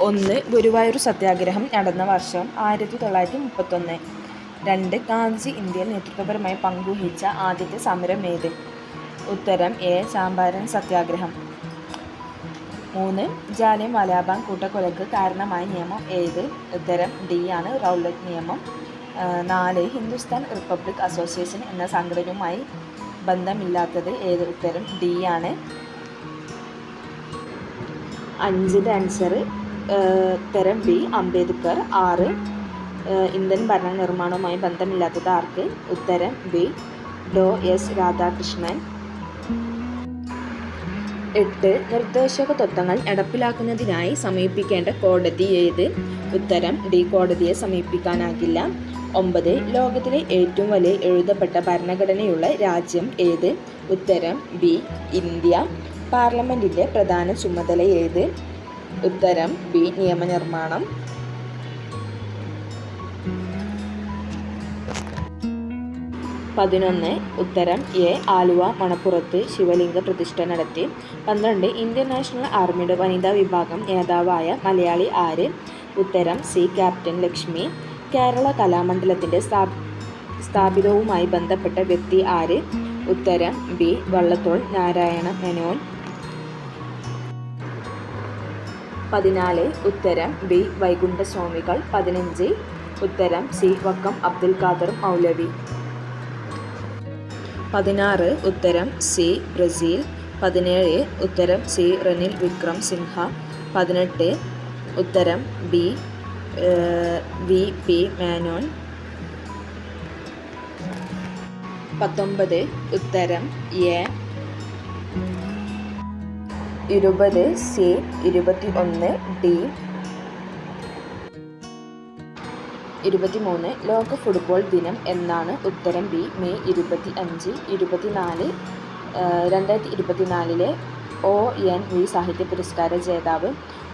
ഒന്ന് ഗുരുവായൂർ സത്യാഗ്രഹം നടന്ന വർഷം ആയിരത്തി തൊള്ളായിരത്തി മുപ്പത്തൊന്ന് രണ്ട് ഗാന്ധിജി ഇന്ത്യയിൽ നേതൃത്വപരമായി പങ്കുവഹിച്ച ആദ്യത്തെ സമരം ഏത്? ഉത്തരം എ ചാമ്പാരൻ സത്യാഗ്രഹം. മൂന്ന് ജാലിയൻ വാലാബാഗ് കൂട്ടക്കൊലക്ക് കാരണമായ നിയമം ഏത്? ഉത്തരം ഡി ആണ് റൗലറ്റ് നിയമം. നാല് ഹിന്ദുസ്ഥാൻ റിപ്പബ്ലിക് അസോസിയേഷൻ എന്ന സംഘടനയുമായി ബന്ധമില്ലാത്തത് ഏത്? ഉത്തരം ഡി ആണ്. അഞ്ചിന്റെ ആൻസർ ഉത്തരം ബി അംബേദ്കർ ആറ്. ഇന്ത്യൻ ഭരണ നിർമ്മാണവുമായി ബന്ധമില്ലാത്തത് ആർക്ക്? ഉത്തരം ബി ഡോ എസ് രാധാകൃഷ്ണൻ. എട്ട്. നിർദ്ദേശക തത്വങ്ങൾ നടപ്പിലാക്കുന്നതിനായി സമീപിക്കേണ്ട കോടതി ഏത്? ഉത്തരം ഡി കോടതിയെ സമീപിക്കാനാകില്ല. ഒമ്പത്. ലോകത്തിലെ ഏറ്റവും വലിയ എഴുതപ്പെട്ട ഭരണഘടനയുള്ള രാജ്യം ഏത്? ഉത്തരം ബി ഇന്ത്യ. പാർലമെന്റിന്റെ പ്രധാന ചുമതല ഏത്? ഉത്തരം ബി നിയമനിർമ്മാണം പതിനൊന്ന് ഉത്തരം എ ആലുവ മണപ്പുറത്ത് ശിവലിംഗ പ്രതിഷ്ഠ നടത്തി. പന്ത്രണ്ട് ഇന്ത്യൻ നാഷണൽ ആർമിയുടെ വനിതാ വിഭാഗം നേതാവായ മലയാളി ആര്? ഉത്തരം സി ക്യാപ്റ്റൻ ലക്ഷ്മി. കേരള കലാമണ്ഡലത്തിന്റെ സ്ഥാപ സ്ഥാപിതവുമായി ബന്ധപ്പെട്ട വ്യക്തി ആര്? ഉത്തരം ബി വള്ളത്തോൾ നാരായണ മേനോൻ. പതിനാല് ഉത്തരം ബി വൈകുണ്ഠസ്വാമികൾ പതിനഞ്ച് ഉത്തരം സി. വക്കം അബ്ദുൽ ഖാദർ മൗലവി. പതിനാറ് ഉത്തരം സി. ബ്രസീൽ. പതിനേഴ് ഉത്തരം സി. റനിൽ വിക്രം സിൻഹ. പതിനെട്ട് ഉത്തരം ബി. വി. പി. മാനോൻ. പത്തൊമ്പത് ഉത്തരം എ. ഇരുപത് സി ഇരുപത്തി ഒന്ന് ഡി. ഇരുപത്തിമൂന്ന് ലോക ഫുട്ബോൾ ദിനം എന്നാണ് ഉത്തരം ബി. മെയ് ഇരുപത്തി അഞ്ച് ഇരുപത്തിനാല് രണ്ടായിരത്തി ഇരുപത്തിനാലിലെ ഒ എൻ വി സാഹിത്യ പുരസ്കാര ജേതാവ്.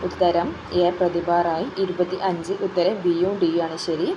ഉത്തരം എ പ്രതിഭ റായ് ഇരുപത്തി അഞ്ച് ഉത്തരം ബിയും ഡിയും ആണ്. ശരി.